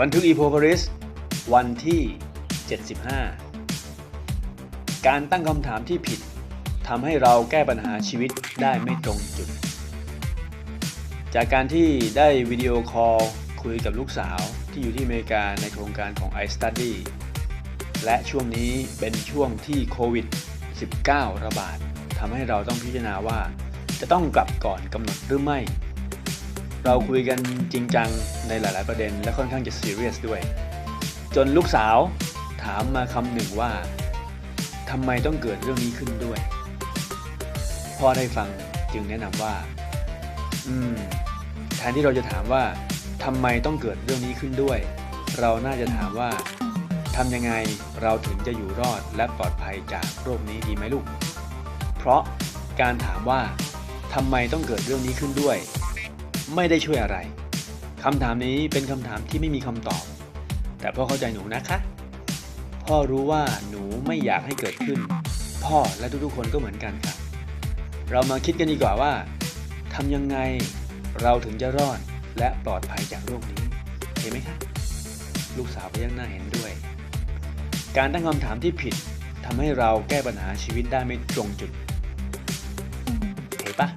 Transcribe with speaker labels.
Speaker 1: บันทึกอีโพพาริสวันที่ 75 การตั้งคำถามที่ผิดทำให้เราแก้ปัญหาชีวิตได้ไม่ตรงจุด จากการที่ได้วิดีโอคอลคุยกับลูกสาวที่อยู่ที่อเมริกาในโครงการของ iStudy และช่วงนี้เป็นช่วงที่โควิด -19 ระบาดทำให้เราต้องพิจารณาว่า จะต้องกลับก่อนกำหนดหรือไม่ เราคุยกันจริงจังในหลาย ๆ ประเด็นและค่อนข้างจะซีเรียสด้วย จนลูกสาวถามมาคำหนึ่งว่าทำไมต้องเกิดเรื่องนี้ขึ้นด้วย พ่อได้ฟังจึงแนะนำว่า อืมแทนที่เราจะถามว่าทำไมต้องเกิดเรื่องนี้ขึ้นด้วย เราน่าจะถามว่าทำยังไงเราถึงจะอยู่รอดและปลอดภัยจากโรคนี้ดีไหมลูก เพราะการถามว่าทำไมต้องเกิดเรื่องนี้ขึ้นด้วย ไม่ได้ช่วยอะไรคำถามนี้เป็นคำถามที่ไม่มีคำตอบ แต่พ่อเข้าใจหนูนะคะ พ่อรู้ว่าหนูไม่อยากให้เกิดขึ้น พ่อและทุกๆคนก็เหมือนกันค่ะ เรามาคิดกันดีกว่าว่าทำยังไงเราถึงจะรอดและปลอดภัยจากโรคนี้เห็นไหมคะลูกสาวพยักหน้าเห็นด้วย การตั้งคำถามที่ผิดทำให้เราแก้ปัญหาชีวิตได้ไม่ตรงจุดเห็นปะ